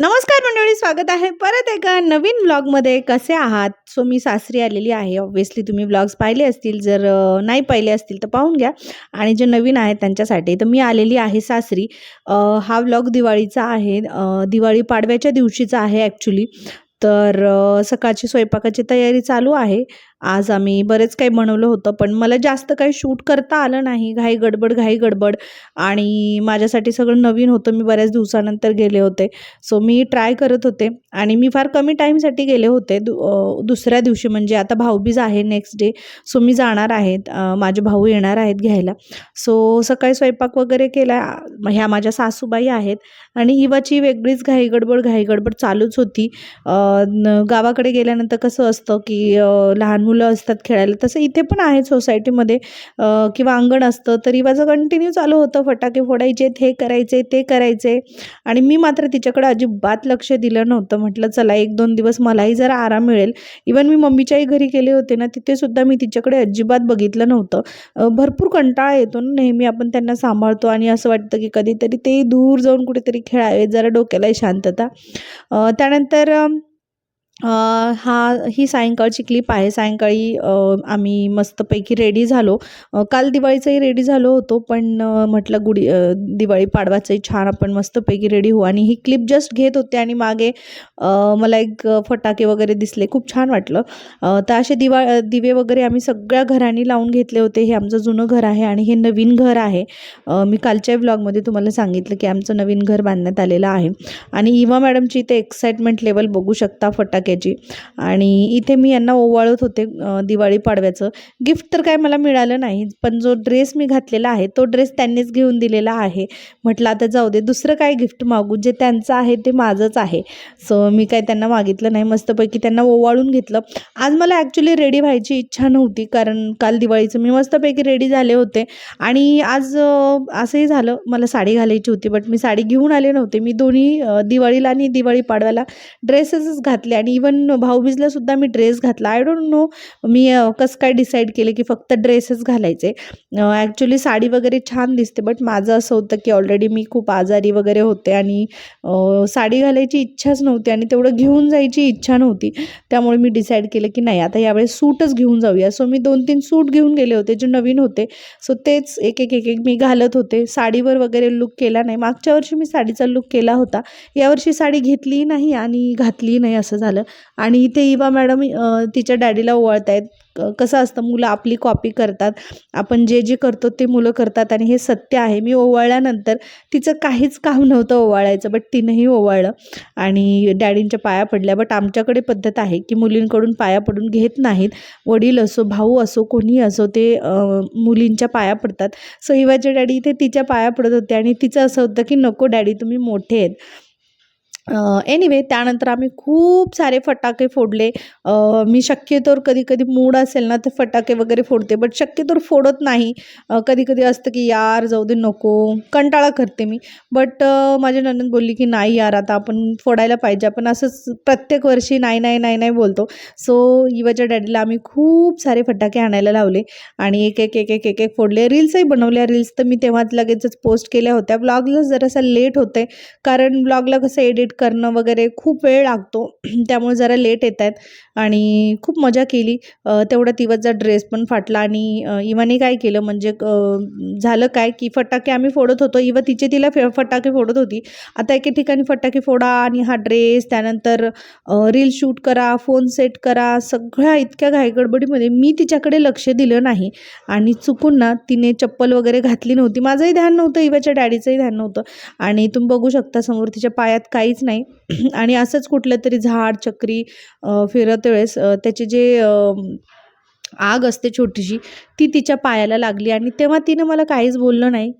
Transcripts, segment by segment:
नमस्कार मंडळी स्वागत आहे परत एका नवीन व्लॉगमध्ये कसे आहात? सो मी सासरी आलेली आहे. ऑब्व्हियसली तुम्ही व्लॉग्स पाहिले असतील. जर नाही पाहिले असतील तर पाहून घ्या. आणि जे नवीन आहेत त्यांच्यासाठी तर मी आलेली आहे सासरी. हा व्लॉग दिवाळीचा आहे. दिवाळी पाडव्याच्या दिवशीचा आहे ॲक्च्युली तर सकाळची स्वयंपाकाची तयारी चालू आहे. आज आम्ही बरेच काही बनवलं होतं पण मला जास्त काही शूट करता आलं नाही. घाई गडबड घाई गडबड. आणि माझ्यासाठी सगळं नवीन होतं. मी बऱ्याच दिवसानंतर गेले होते. सो मी ट्राय करत होते. आणि मी फार कमी टाईमसाठी गेले होते. दु दुसऱ्या दिवशी म्हणजे आता भाऊबीज आहे नेक्स्ट डे सो मी जाणार आहेत. माझे भाऊ येणार आहेत घ्यायला. सो सकाळी स्वयंपाक वगैरे केला. ह्या माझ्या सासूबाई आहेत. आणि इवाची वेगळीच घाई गडबड घाई गडबड चालूच होती. न- गावाकडे गेल्यानंतर कसं असतं की लहान मुलं असतात खेळायला. तसं इथे पण आहे सोसायटीमध्ये किंवा अंगण असतं तरी माझं कंटिन्यू चालू होतं फटाके फोडायचे हे करायचे ते करायचे. आणि मी मात्र तिच्याकडे अजिबात लक्ष दिलं नव्हतं. म्हटलं चला एक दोन दिवस मलाही जरा आराम मिळेल. इवन मी मम्मीच्याही घरी गेले होते ना तिथेसुद्धा मी तिच्याकडे अजिबात बघितलं नव्हतं. भरपूर कंटाळा येतो ना नेहमी आपण त्यांना सांभाळतो आणि असं वाटतं की कधीतरी ते दूर जाऊन कुठेतरी खेळावे जरा डोक्यालाही शांतता. त्यानंतर हा ही सायंकाळची क्लिप आहे. सायंकाळी आम्ही मस्तपैकी रेडी झालो. काल दिवाळीचंही रेडी झालो होतो पण म्हटलं गुढी दिवाळी पाडवाचंही छान आपण मस्तपैकी रेडी होऊ. आणि ही क्लिप जस्ट घेत होते आणि मागे मला एक फटाके वगैरे दिसले. खूप छान वाटलं. तर असे दिवा दिवे वगैरे आम्ही सगळ्या घरांनी लावून घेतले होते. हे आमचं जुनं घर आहे आणि हे नवीन घर आहे. मी कालच्या ब्लॉगमध्ये तुम्हाला सांगितलं की आमचं नवीन घर बांधण्यात आलेलं आहे. आणि इवा मॅडमची इथे एक्साइटमेंट लेवल बघू शकता. फटाके फटाक्याची आणि इथे मी यांना ओवाळत होते दिवाळी पाडव्याचं. गिफ्ट तर काय मला मिळालं नाही पण जो ड्रेस मी घातलेला आहे तो ड्रेस त्यांनीच घेऊन दिलेला आहे. म्हटलं आता जाऊ दे दुसरं काय गिफ्ट मागू? जे त्यांचं आहे ते माझंच आहे. सो मी काय त्यांना मागितलं नाही. मस्तपैकी त्यांना ओवाळून घेतलं. आज मला ॲक्च्युली रेडी व्हायची इच्छा नव्हती कारण काल दिवाळीचं मी मस्तपैकी रेडी झाले होते. आणि आज असंही झालं मला साडी घालायची होती बट मी साडी घेऊन आले नव्हते. मी दोन्ही दिवाळीला आणि दिवाळी पाडव्याला ड्रेसेसच घातले आणि इवन भाऊबीजला सुद्धा मी ड्रेस घातला. आय डोंट नो मी कसं काय डिसाईड केलं की फक्त ड्रेसच घालायचे. ॲक्च्युली साडी वगैरे छान दिसते बट माझं असं होतं की ऑलरेडी मी खूप आजारी वगैरे होते आणि साडी घालायची इच्छाच नव्हती आणि तेवढं घेऊन जायची इच्छा नव्हती. त्यामुळे मी डिसाईड केलं की नाही आता यावेळेस सूटच घेऊन जाऊया. सो मी दोन तीन सूट घेऊन गेले होते जे नवीन होते. सो तेच एक एक एक एक मी घालत होते. साडीवर वगैरे लुक केला नाही. मागच्या वर्षी मी साडीचा लुक केला होता. यावर्षी साडी घेतली नाही आणि घातली नाही असं झालं. आणि इथे इवा मॅडम तिच्या डॅडीला ओवाळत आहेत कसं असतं मुलं आपली कॉपी करतात. आपण जे जे करतो ते मुलं करतात आणि हे सत्य आहे. मी ओवाळल्यानंतर तिचं काहीच काम नव्हतं ओवाळायचं बट तिनंही ओवाळलं आणि डॅडींच्या पाया पडल्या. बट आमच्याकडे पद्धत आहे की मुलींकडून पाया पडून घेत नाहीत. वडील असो भाऊ असो कोणी असो ते मुलींच्या पाया पडतात. सो डॅडी इथे तिच्या पाया पडत होते आणि तिचं असं होतं की नको डॅडी तुम्ही मोठे आहेत. एनिवे त्यानंतर आम्ही खूप सारे फटाके फोडले. मी शक्यतोवर कधी कधी मूड असेल ना तर फटाके वगैरे फोडते बट शक्यतोवर फोडत नाही. कधी कधी असतं की यार जाऊ दे नको. कंटाळा करते मी. बट माझी ननंद बोलली की नाही यार आता आपण फोडायला पाहिजे. आपण असंच प्रत्येक वर्षी नाही नाही नाही नाही बोलतो. सो युवाच्या डॅडीला आम्ही खूप सारे फटाके आणायला लावले आणि एक एक एक एक एक एक फोडले. रील्सही बनवल्या. रील्स तर मी तेव्हाच लगेचच पोस्ट केल्या होत्या. ब्लॉगला जरासा लेट होते कारण ब्लॉगला कसं एडिट करणं वगैरे खूप वेळ लागतो. त्यामुळे जरा लेट येत आहेत. आणि खूप मजा केली. तेवढा तेवढ्यात ड्रेस पण फाटला आणि इवाने काय केलं म्हणजे झालं काय की फटाके आम्ही फोडत होतो. इवा तिचे तिला फे फटाके फोडत होती. आता एके ठिकाणी फटाके फोडा आणि हा ड्रेस त्यानंतर रील शूट करा फोन सेट करा सगळ्या इतक्या घाईगडबडीमध्ये मी तिच्याकडे लक्ष दिलं नाही. आणि चुकून ना तिने चप्पल वगैरे घातली नव्हती. माझंही ध्यान नव्हतं इवाच्या डॅडीचंही ध्यान नव्हतं. आणि तुम्ही बघू शकता समोर तिच्या पायात काहीच नाही. आणि असंच कुठलं तरी झाड चक्री फिरत वेळेस त्याचे जे आग असते छोटीशी ती तिच्या पायाला लागली आणि तेव्हा तिनं मला काहीच बोललं नाही.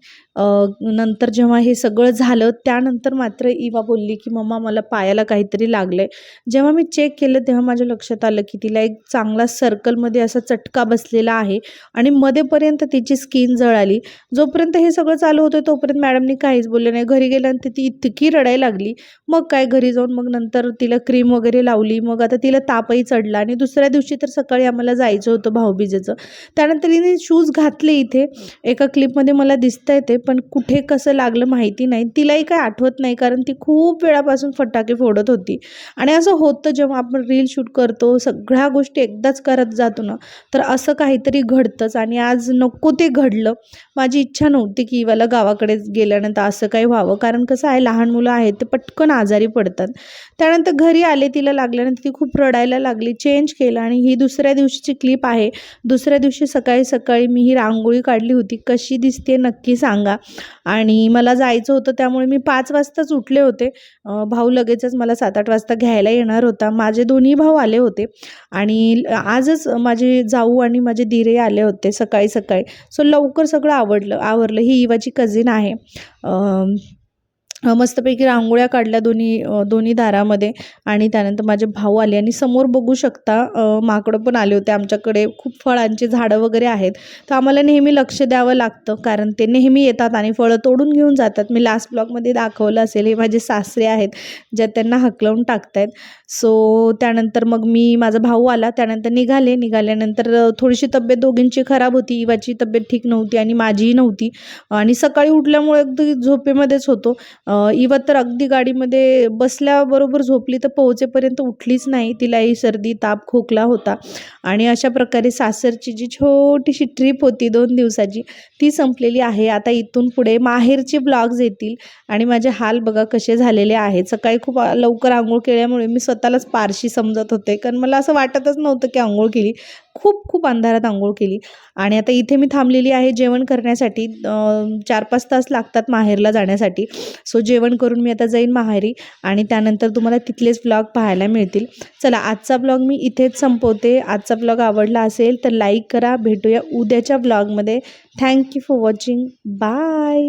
नंतर जेव्हा हे सगळं झालं त्यानंतर मात्र इवा बोलली की मम्मा मला पायाला काहीतरी लागलं आहे जेव्हा मी चेक केलं तेव्हा माझ्या लक्षात आलं की तिला एक चांगला सर्कलमध्ये असा चटका बसलेला आहे आणि मध्येपर्यंत तिची स्किन जळाली. जोपर्यंत हे सगळं चालू होतं तोपर्यंत मॅडमनी काहीच बोललं नाही. घरी गेल्यानंतर ती इतकी रडायला लागली. मग काय घरी जाऊन मग नंतर तिला क्रीम वगैरे लावली. मग आता तिला तापही चढला आणि दुसऱ्या दिवशी तर सकाळी आम्हाला जायचं होतं भाऊबीजेचं. त्यानंतर मैत्रिणीने शूज घातले इथे. एका क्लिपमध्ये मला दिसता आहे ते पण कुठे कसं लागलं माहिती नाही. तिलाही काही आठवत नाही कारण ती खूप वेळापासून फटाके फोडत होती. आणि असं होतं जेव्हा आपण रील शूट करतो सगळ्या गोष्टी एकदाच करत जातो ना तर असं काहीतरी घडतंच. आणि आज नको ते घडलं. माझी इच्छा नव्हती की मला गावाकडे गेल्यानंतर असं काही व्हावं कारण कसं आहे लहान मुलं आहेत ते पटकन आजारी पडतात. त्यानंतर घरी आले तिला लागल्यानंतर ती खूप रडायला लागली चेंज केलं. आणि ही दुसऱ्या दिवशीची क्लिप आहे. दुसऱ्या दिवशी सकाळी सकाळी मी ही रांगोळी काढली होती. कशी दिसते नक्की सांगा. आणि मला जायचं होतं त्यामुळे मी पाच वाजताच उठले होते. भाऊ लगेचच मला सात आठ वाजता घ्यायला येणार होता. माझे दोन्ही भाऊ आले होते. आणि आजच माझे जाऊ आणि माझे दिरे आले होते सकाळी सकाळी. सो लवकर सगळं आवडलं आवरलं. ही इवाची कझिन आहे. मस्तपैकी रांगोळ्या काढल्या दोन्ही दोन्ही दारामध्ये आणि त्यानंतर माझे भाऊ आले आणि समोर बघू शकता माकडं पण आले होते आमच्याकडे. खूप फळांची झाडं वगैरे आहेत. तर आम्हाला नेहमी लक्ष द्यावं लागतं कारण ते नेहमी येतात आणि फळं तोडून घेऊन जातात. मी लास्ट ब्लॉगमध्ये दाखवलं असेल हे माझे सासरे आहेत ज्या त्यांना हकलवून टाकतायत. सो त्यानंतर मग मी माझा भाऊ आला त्यानंतर निघाले. निघाल्यानंतर थोडीशी तब्येत दोघींची खराब होती. इवाची तब्येत ठीक नव्हती आणि माझीही नव्हती. आणि सकाळी उठल्यामुळे अगदी झोपेमध्येच होतो. इवा तर अगदी गाडीमध्ये बसल्याबरोबर झोपली तर पोहोचेपर्यंत उठलीच नाही. तिलाही सर्दी ताप खोकला होता. आणि अशा प्रकारे सासरची जी छोटीशी ट्रिप होती दोन दिवसाची ती संपलेली आहे. आता इथून पुढे माहेरचे ब्लॉग्स येतील आणि माझे हाल बघा कसे झालेले आहेत. सकाळी खूप लवकर आंघोळ केल्यामुळे मी स्वतःलाच पारशी समजत होते. कारण मला असं वाटतच नव्हतं की आंघोळ केली. खूप खूप अंधारात आंघोळ केली. आणि आता इथे मी थांबलेली आहे जेवण करण्यासाठी. चार पाच तास लागतात माहेरला जाण्यासाठी. सो जेवण करून मी आता जाईन माहेरी आणि त्यानंतर तुम्हाला तिथलेच ब्लॉग पाहायला मिळतील. चला आजचा ब्लॉग मी इथेच संपवते. आजचा ब्लॉग आवडला असेल तर लाईक करा. भेटूया उद्याच्या ब्लॉगमध्ये थँक्यू फॉर वॉचिंग बाय